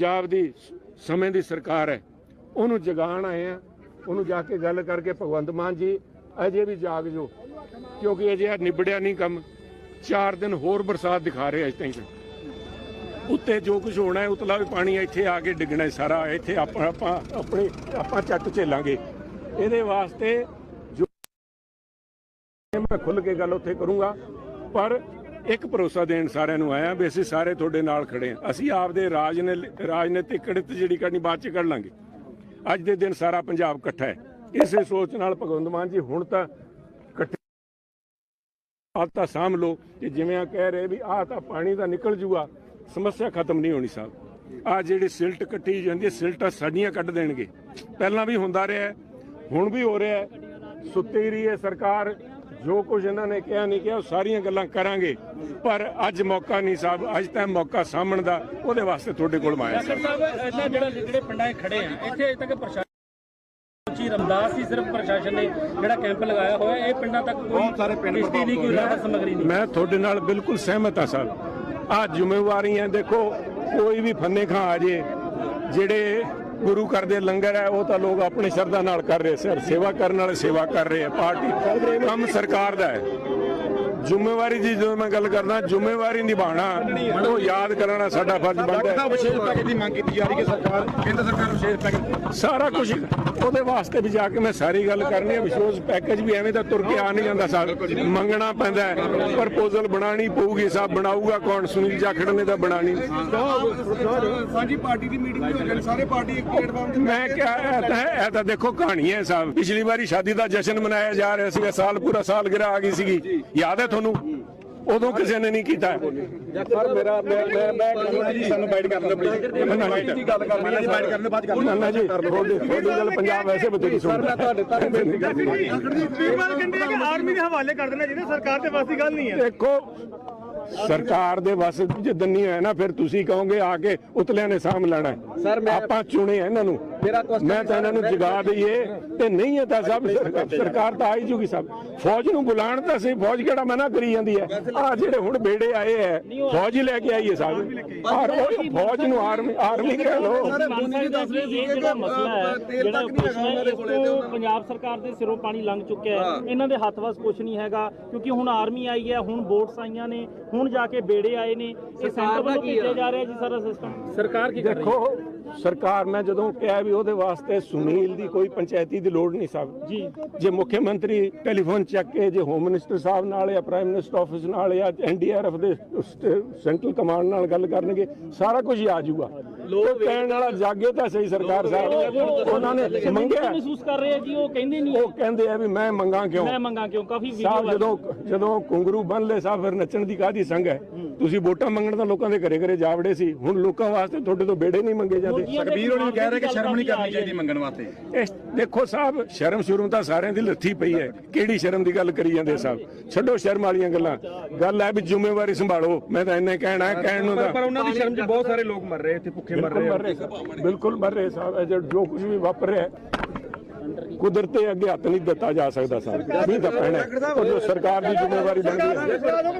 ਪੰਜਾਬ ਦੀ ਸਮੇਂ ਦੀ ਸਰਕਾਰ ਹੈ। ਉਹਨੂੰ ਜਗਾਉਣ ਆਏ ਆ ਉਹਨੂੰ ਜਾ ਕੇ ਗੱਲ ਕਰਕੇ ਭਗਵੰਤ ਮਾਨ ਜੀ, ਅਜੇ ਵੀ ਜਾਗ ਜੋ। ਕਿਉਂਕਿ ਅਜੇ ਨਿਬੜਿਆ ਨਹੀਂ ਕੰਮ। 4 ਦਿਨ ਹੋਰ ਬਰਸਾਤ ਦਿਖਾ ਰਹੇ ਅਜ ਤਾਈਂ ਉੱਤੇ ਜੋ ਕੁਝ ਹੋਣਾ ਹੈ, ਉਤਲਾ ਵੀ ਪਾਣੀ ਇੱਥੇ ਆ ਕੇ ਡਿੱਗਣਾ ਸਾਰਾ। ਇੱਥੇ ਆਪਾਂ ਆਪਾਂ, ਆਪਣੇ, ਆਪਾਂ ਚੱਕ ਝੇਲਾਂਗੇ। ਇਹਦੇ ਵਾਸਤੇ ਜੋ ਮੈਂ ਖੁੱਲ ਕੇ ਗੱਲ ਉੱਥੇ ਕਰੂੰਗਾ। ਪਰ ਇੱਕ ਭਰੋਸਾ ਦੇਣ ਸਾਰਿਆਂ ਨੂੰ ਆਇਆ ਵੀ ਅਸੀਂ ਸਾਰੇ ਤੁਹਾਡੇ ਨਾਲ ਖੜੇ ਹਾਂ। ਅਸੀਂ ਆਪਦੇ ਰਾਜਨੇ ਰਾਜਨੀਤਿਕ ਕੜਿਤ ਜਿਹੜੀ ਕਰਨੀ, ਬਾਅਦ ਚ ਕੱਢ ਲਾਂਗੇ। ਅੱਜ ਦੇ ਦਿਨ ਸਾਰਾ ਪੰਜਾਬ ਇਕੱਠਾ ਹੈ। ਇਸੇ ਸੋਚ ਨਾਲ ਭਗਵੰਤ ਮਾਨ ਜੀ ਹੁਣ ਤਾਂ ਇਕੱਠੇ ਤਾਂ ਸਾਂਭ ਲਓ ਕਿ ਜਿਵੇਂ ਆ ਕਹਿ ਰਹੇ ਵੀ ਆਹ ਤਾਂ ਪਾਣੀ ਦਾ ਨਿਕਲ ਜੂਗਾ, ਸਮੱਸਿਆ ਖਤਮ ਨਹੀਂ ਹੋਣੀ ਸਾਹਿਬ। ਆ ਜਿਹੜੀ ਸਿਲਟ ਕੱਟੀ ਜਾਂਦੀ ਹੈ, ਸਿਲਟਾਂ ਸਾਡੀਆਂ ਕੱਢ ਦੇਣਗੇ। ਪਹਿਲਾਂ ਵੀ ਹੁੰਦਾ ਰਿਹਾ ਹੁਣ ਵੀ ਹੋ ਰਿਹਾ ਸੁੱਤੀ ਰਹੀ ਹੈ ਸਰਕਾਰ ਜੋ ਕੁਝ ਇਹਨਾਂ ਨੇ ਕਿਹਾ ਨਹੀਂ ਕਿਹਾ ਉਹ ਸਾਰੀਆਂ ਗੱਲਾਂ ਕਰਾਂਗੇ। ਪਰ ਅੱਜ ਮੌਕਾ ਨਹੀਂ ਸਾਹਿਬ ਅੱਜ ਤਾਂ ਮੌਕਾ ਸਾਂਭਣ ਦਾ ਉਹਦੇ ਵਾਸਤੇ ਤੁਹਾਡੇ ਕੋਲ ਮੈਂ ਆਇਆ ਸਾਹਿਬ ਇਹਨਾਂ ਜਿਹੜਾ ਜਿਹੜੇ ਪਿੰਡਾਂ 'ਚ ਖੜੇ ਆ ਇੱਥੇ ਅਜੇ ਤੱਕ ਪ੍ਰਸ਼ਾਸਨ ਜੀ ਰਮਦਾਸ ਹੀ ਸਿਰਫ ਪ੍ਰਸ਼ਾਸਨ ਨੇ ਜਿਹੜਾ ਕੈਂਪ ਲਗਾਇਆ ਹੋਇਆ ਇਹ ਪਿੰਡਾਂ ਤੱਕ ਕੋਈ ਸਾਰੇ ਪਿੰਡ ਨਹੀਂ ਕੋਈ ਰਾਹਤ ਸਮਗਰੀ ਨਹੀਂ। ਮੈਂ ਤੁਹਾਡੇ ਨਾਲ ਬਿਲਕੁਲ ਸਹਿਮਤ ਹਾਂ ਸਾਹਿਬ। ਆ ਜ਼ਿੰਮੇਵਾਰੀਆਂ ਦੇਖੋ ਕੋਈ ਵੀ ਫੰਨੇ ਖਾਂ ਆ ਜੇ ਜਿਹੜੇ ਗੁਰੂ ਘਰ ਦੇ ਲੰਗਰ ਹੈ ਉਹ ਤਾਂ ਲੋਕ ਆਪਣੀ ਸ਼ਰਧਾ ਨਾਲ ਕਰ ਰਹੇ ਸਰ ਸੇਵਾ ਕਰਨ ਵਾਲੇ ਸੇਵਾ ਕਰ ਰਹੇ ਆ ਪਾਰਟੀ ਕੰਮ ਸਰਕਾਰ ਦਾ ਹੈ। ਜ਼ਿੰਮੇਵਾਰੀ ਦੀ ਜਦੋਂ ਮੈਂ ਗੱਲ ਕਰਦਾ ਜ਼ਿੰਮੇਵਾਰੀ ਨਿਭਾਉਣਾ ਉਹ ਯਾਦ ਕਰਨਾ ਸਾਡਾ ਫਰਜ਼ ਬਣਦਾ ਹੈ। ਵਿਸ਼ੇਸ਼ ਪੈਕੇਜ ਦੀ ਮੰਗ ਕੀਤੀ ਜਾ ਰਹੀ ਹੈ ਸਰਕਾਰ ਕੇਂਦਰ ਸਰਕਾਰ ਵਿਸ਼ੇਸ਼ ਪੈਕੇਜ ਸਾਰਾ ਕੁਝ ਉਹਦੇ ਵਾਸਤੇ ਵੀ ਜਾ ਕੇ ਮੈਂ ਸਾਰੀ ਗੱਲ ਕਰਨੀ ਹੈ ਵਿਸ਼ੋਸ ਪੈਕੇਜ ਵੀ ਐਵੇਂ ਤਾਂ ਤੁਰ ਕੇ ਆ ਨਹੀਂ ਜਾਂਦਾ ਸਾਹਿਬ ਮੰਗਣਾ ਪੈਂਦਾ ਹੈ। ਪ੍ਰਪੋਜ਼ਲ ਬਣਾਣੀ ਪਊਗੀ ਸਾਹਿਬ ਬਣਾਊਗਾ ਕੌਣ ਸੁਨੀਲ ਜਾਖੜ ਨੇ ਤਾਂ ਬਣਾਣੀ ਸਾਂਝੀ ਪਾਰਟੀ ਦੀ ਮੀਟਿੰਗ ਹੋ ਗਈ ਸਾਰੇ ਪਾਰਟੀ ਇੱਕ ਪਲੇਟਫਾਰਮ ਤੇ ਮੈਂ ਕਿਹਾ ਇਹ ਤਾਂ ਇਹ ਤਾਂ ਦੇਖੋ ਕਹਾਣੀ ਹੈ ਸਾਹਿਬ ਪਿਛਲੀ ਵਾਰੀ ਸ਼ਾਦੀ ਦਾ ਜਸ਼ਨ ਮਨਾਇਆ ਜਾ ਰਿਹਾ ਸੀਗਾ ਸਾਲ ਪੂਰਾ ਸਾਲ ਗਿਰਾ ਆ ਗਈ ਸੀਗੀ। ਯਾਦ ਹੈ ਤੁਹਾਨੂੰ। ਉਦੋਂ ਕਿਸੇ ਨੇ ਨਹੀਂ ਕੀਤਾ। ਸਰ ਮੇਰਾ ਮੈਂ ਮੈਂ ਮੈਂ ਜੀ। ਸਾਨੂੰ ਬਾਈਟ ਕਰਨ ਦਿਓ ਪਲੀਜ਼ ਦੀ ਗੱਲ ਕਰਨੀ ਹੈ ਜੀ ਬਾਈਟ ਕਰਨ ਦੇ ਬਾਅਦ ਨਾ ਨਾ ਜੀ ਤੁਹਾਡੀ ਗੱਲ ਪੰਜਾਬ ਵੈਸੇ ਬਤੇਰੀ ਸੁਣ। ਮੈਂ ਤੁਹਾਡੇ ਤੱਕ ਬੇਨਤੀ ਕਰਨੀ ਹੈ ਵੀਰਵਾਲ ਕਹਿੰਦੇ ਆ ਕਿ ਆਰਮੀ ਦੇ ਹਵਾਲੇ ਕਰ ਦੇਣਾ ਜਿਹਨੇ ਸਰਕਾਰ ਤੇ ਵਾਸੀ ਗੱਲ ਨਹੀਂ ਹੈ। ਦੇਖੋ ਸਰਕਾਰ ਦੇ ਵਸ ਜਿੱਦਨ ਨਹੀਂ ਹੈ ਨਾ ਫਿਰ ਤੁਸੀਂ ਕਹੋਗੇ ਆ ਕੇ ਉਤਲਿਆਂ ਨੇ ਸਾਂਭ ਲੈਣਾ ਹੈ। ਸਰ, ਮੈਂ- ਆਪਾਂ ਚੁਣੇ ਆ ਇਹਨਾਂ ਨੂੰ। ਮੈਂ ਤਾਂ ਇਹਨਾਂ ਨੂੰ ਜਗਾ ਦਈਏ ਤੇ ਨਹੀਂ ਹੈ ਤਾਂ ਸਭ ਸਰਕਾਰ- ਤਾਂ ਆਈ ਜੂਗੀ ਸਭ। ਫੌਜ ਨੂੰ ਬੁਲਾਣ ਤਾਂ ਸਹੀ ਫੌਜ ਕਿਹੜਾ ਮਨਾ ਕਰੀ ਜਾਂਦੀ ਹੈ? ਆ ਜਿਹੜੇ ਹੁਣ ਬੇੜੇ ਆਏ ਹੈ ਫੌਜ ਹੀ ਲੈ ਕੇ ਆਈ ਹੈ ਸਾਹਿਬ ਔਰ ਉਹ ਫੌਜ ਨੂੰ ਆਰਮੀ ਆਰਮੀ ਕਹਿ ਲੋ ਪੰਜਾਬ ਸਰਕਾਰ ਦੇ ਸਿਰੋਂ ਪਾਣੀ ਲੰਘ ਚੁੱਕਿਆ ਹੈ। ਇਹਨਾਂ ਦੇ ਹੱਥ ਵਸ ਕੁਝ ਨਹੀਂ ਹੈਗਾ ਕਿਉਂਕਿ ਹੁਣ ਆਰਮੀ ਆਈ ਹੈ ਹੁਣ ਬੋਟਸ ਆਈਆਂ ਨੇ ਹੁਣ ਜਾ ਕੇ ਬੇੜੇ ਆਏ ਨੇ। ਇਹ ਸੈਂਟਰ ਵੱਲੋਂ ਭੇਜਿਆ ਜਾ ਰਿਹਾ ਜੀ ਸਾਰਾ ਸਿਸਟਮ ਸਰਕਾਰ ਕੀ ਕਰ ਰਹੀ ਹੈ? ਦੇਖੋ ਸਰਕਾਰ ਮੈਂ ਜਦੋਂ ਕਿਹਾ ਵੀ ਉਹਦੇ ਵਾਸਤੇ ਸੁਨੀਲ ਦੀ ਕੋਈ ਪੰਚਾਇਤੀ ਦੀ ਲੋੜ ਨਹੀਂ ਸਾਹਿਬ ਜੀ। ਜੇ ਮੁੱਖ ਮੰਤਰੀ ਟੈਲੀਫੋਨ ਚੱਕ ਕੇ ਜੇ ਹੋਮ ਮਿਨਿਸਟਰ ਸਾਹਿਬ ਨਾਲ ਜਾਂ ਪ੍ਰਾਈਮ ਮਿਨਿਸਟਰ ਆਫਿਸ ਨਾਲ ਜਾਂ ਐਨਡੀਆਰਐਫ ਦੇ ਸੈਂਟਰਲ ਕਮਾਂਡ ਨਾਲ ਗੱਲ ਕਰਨਗੇ ਸਾਰਾ ਕੁਝ ਹੀ ਆ ਜਾਊਗਾ। ਲੋਕ ਕਹਿਣ ਵਾਲਾ ਜਾਗੇ ਤਾਂ ਸਹੀ ਸਰਕਾਰ ਸਾਹਿਬ ਉਹਨਾਂ ਨੇ ਮੰਗਿਆ। ਮਹਿਸੂਸ ਕਰ ਰਹੇ ਆ ਜੀ ਉਹ ਕਹਿੰਦੇ ਨਹੀਂ ਉਹ ਕਹਿੰਦੇ ਆ ਵੀ ਮੈਂ ਮੰਗਾ ਕਿਉਂ? ਮੈਂ ਮੰਗਾ ਕਿਉਂ? ਕਾਫੀ ਸਾਹਿਬ ਜਦੋਂ ਜਦੋਂ ਕੁੰਗਰੂ ਬੰਨ ਲੈ ਸਾਹਿਬ ਫਿਰ ਨੱਚਣ ਦੀ ਕਾਦੀ ਸੰਗ ਹੈ? ਤੁਸੀਂ ਵੋਟਾਂ ਮੰਗਣ ਤਾਂ ਲੋਕਾਂ ਦੇ ਘਰੇ ਘਰੇ ਜਾਵੜੇ ਸੀ। ਹੁਣ ਲੋਕਾਂ ਵਾਸਤੇ ਤੁਹਾਡੇ ਤੋਂ ਬੇੜੇ ਨਹੀਂ ਮੰਗੇ ਜਾਂਦੇ। ਸੁਖਬੀਰ ਹੋਣੀ ਕਹਿ ਰਹੇ ਕਿ ਸ਼ਰਮ ਨਹੀਂ ਕਰਨੀ ਚਾਹੀਦੀ ਮੰਗਣ ਵਾਸਤੇ। ਇਸ ਦੇਖੋ ਸਾਹਿਬ ਸ਼ਰਮ ਸ਼ੁਰੂ ਤਾਂ ਸਾਰਿਆਂ ਦੀ ਲੱਥੀ ਪਈ ਹੈ। ਕਿਹੜੀ ਸ਼ਰਮ ਦੀ ਗੱਲ ਕਰੀ ਜਾਂਦੇ ਸਾਹਿਬ? ਛੱਡੋ ਸ਼ਰਮ ਵਾਲੀਆਂ ਗੱਲਾਂ। ਗੱਲ ਹੈ ਵੀ ਜ਼ਿੰਮੇਵਾਰੀ ਸੰਭਾਲੋ। ਮੈਂ ਤਾਂ ਇੰਨੇ ਕਹਿਣਾ ਹੈ ਕਹਿਣ ਨੂੰ ਤਾਂ ਪਰ ਉਹਨਾਂ ਦੀ ਸ਼ਰਮ 'ਚ ਬਹੁਤ ਸਾਰੇ ਲੋਕ ਮਰ ਰਹੇ ਇੱਥੇ ਭੁੱਖੇ ਮਰ ਰਹੇ ਬਿਲਕੁਲ ਮਰ ਰਹੇ ਸਾਹਿਬ। ਜੋ ਜੋ ਕੁਝ ਵੀ ਵਾਪਰ ਰਿਹਾ ਹੈ, ਕੁਦਰਤ ਦੇ ਅੱਗੇ ਹੱਥ ਨਹੀਂ ਦਿੱਤਾ ਜਾ ਸਕਦਾ ਸਾਹਿਬ ਵੀ ਤਾਂ ਪੈਣਾ। ਉਹ ਜੋ ਸਰਕਾਰ ਦੀ ਜ਼ਿੰਮੇਵਾਰੀ ਬਣਦੀ ਹੈ।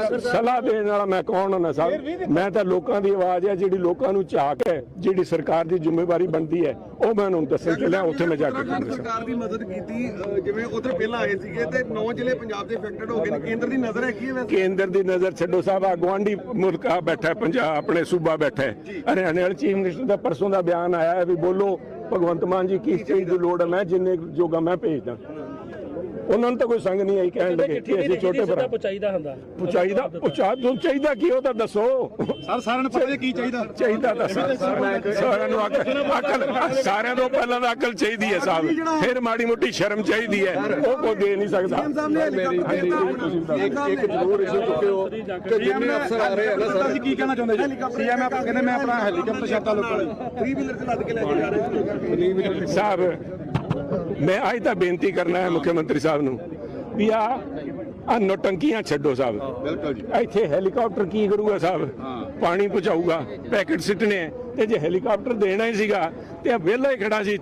ਕੀ ਸਲਾਹ ਦੇਣ ਵਾਲਾ ਮੈਂ ਕੌਣ ਹਾਂ ਸਾਹਿਬ ਮੈਂ ਤਾਂ ਲੋਕਾਂ ਦੀ ਆਵਾਜ਼ ਹੈ ਜਿਹੜੀ ਲੋਕਾਂ ਨੂੰ ਝਾਕ ਹੈ ਜਿਹੜੀ ਸਰਕਾਰ ਦੀ ਜ਼ਿੰਮੇਵਾਰੀ ਬਣਦੀ ਹੈ ਉਹ ਮੈਂ ਉਹਨਾਂ ਨੂੰ ਦੱਸਣ ਚੱਲਿਆ ਉੱਥੇ ਮੈਂ ਜਾ ਕੇ ਸਰਕਾਰ ਦੀ ਮਦਦ ਕੀਤੀ ਜਿਵੇਂ ਉਧਰ ਪਹਿਲਾਂ ਆਏ ਸੀਗੇ ਤੇ 9 ਜ਼ਿਲ੍ਹੇ ਪੰਜਾਬ ਦੇ ਅਫੈਕਟਡ ਹੋ ਗਏ ਨੇ। ਕੇਂਦਰ ਦੀ ਨਜ਼ਰ ਹੈ ਵੈਸੇ? ਕੇਂਦਰ ਦੀ ਨਜ਼ਰ ਛੱਡੋ ਸਾਹਿਬ ਆ ਗਵਾਂਢੀ ਮੁਲਕ ਆ ਬੈਠਾ ਪੰਜਾਬ ਆਪਣੇ ਸੂਬਾ ਬੈਠਾ ਹੈ। ਹਰਿਆਣੇ ਵਾਲੇ ਚੀਫ ਮਿਨਿਸਟਰ ਦਾ ਪਰਸੋਂ ਦਾ ਬਿਆਨ ਆਇਆ ਹੈ ਵੀ ਬੋਲੋ ਭਗਵੰਤ ਮਾਨ ਜੀ ਕਿਸ ਚੀਜ਼ ਦੀ ਲੋੜ ਹੈ? ਮੈਂ ਜਿੰਨੇ ਜੋਗਾ ਮੈਂ ਭੇਜਦਾ। ਉਹਨਾਂ ਨੂੰ ਤਾਂ ਕੋਈ ਸੰਗ ਨਹੀਂ ਆਈ ਕਹਿਣ ਲੱਗੇ ਕਿ ਅਸੀਂ ਛੋਟੇ ਭਰਾ। ਪਹੁੰਚਾਈਦਾ ਹੁੰਦਾ। ਪਹੁੰਚਾਈਦਾ ਪਹੁੰਚਾ ਦੋ ਚਾਹੀਦਾ ਕੀ ਉਹ ਤਾਂ ਦੱਸੋ। ਸਰ ਸਾਰਿਆਂ ਨੂੰ ਪਤਾ ਕੀ ਚਾਹੀਦਾ। ਚਾਹੀਦਾ ਤਾਂ ਸਾਰਿਆਂ ਨੂੰ ਅਕਲ ਅਕਲ ਸਾਰਿਆਂ ਤੋਂ ਪਹਿਲਾਂ ਤਾਂ ਅਕਲ ਚਾਹੀਦੀ ਹੈ ਸਾਹਿਬ ਫਿਰ ਮਾੜੀ ਮੋਟੀ ਸ਼ਰਮ ਚਾਹੀਦੀ ਹੈ। ਉਹ ਕੋਈ ਦੇ ਨਹੀਂ ਸਕਦਾ। ਮੇਰੀ ਇੱਕ ਇੱਕ ਜ਼ਰੂਰ ਇਸ਼ੂ ਚੁੱਕੇ ਹੋ ਕਿ ਜਿੰਨੇ ਅਫਸਰ ਆ ਰਹੇ ਆ ਨਾ ਸਰ ਕੀ ਕਹਿਣਾ ਚਾਹੁੰਦੇ ਜੀ? ਸੀਐਮ ਆਪ ਕਹਿੰਦੇ ਮੈਂ ਆਪਣਾ ਹੈਲੀਕਾਪਟਰ ਛੱਡਤਾ ਲੋਕਾਂ ਨੂੰ। 3 ਵੀਲਰ ਤੇ ਲੱਦ ਕੇ ਲੈ ਕੇ ਜਾ ਰਹੇ ਸਾਹਿਬ ਮੈਂ ਅੱਜ ਤਾਂ ਬੇਨਤੀ ਕਰਨਾ ਹੈ ਮੁੱਖ ਮੰਤਰੀ ਸਾਹਿਬ ਨੂੰ ਵੀ ਆ ਆ ਨੋਟੰਕੀਆਂ ਛੱਡੋ ਸਾਹਿਬ। ਬਿਲਕੁਲ ਜੀ। ਇੱਥੇ ਹੈਲੀਕਾਪਟਰ ਕੀ ਕਰੂਗਾ ਸਾਹਿਬ? ਪਾਣੀ ਪਹੁੰਚਾਊਗਾ ਪੈਕੇਟ ਸਿੱਟਣੇ ਹੈ। ਤੇ ਜੇ ਹੈਲੀਕਾਪਟਰ ਦੇਣਾ ਹੀ ਸੀਗਾ ਤੇ ਵਿਹਲਾ ਹੀ ਖੜਾ ਸੀ।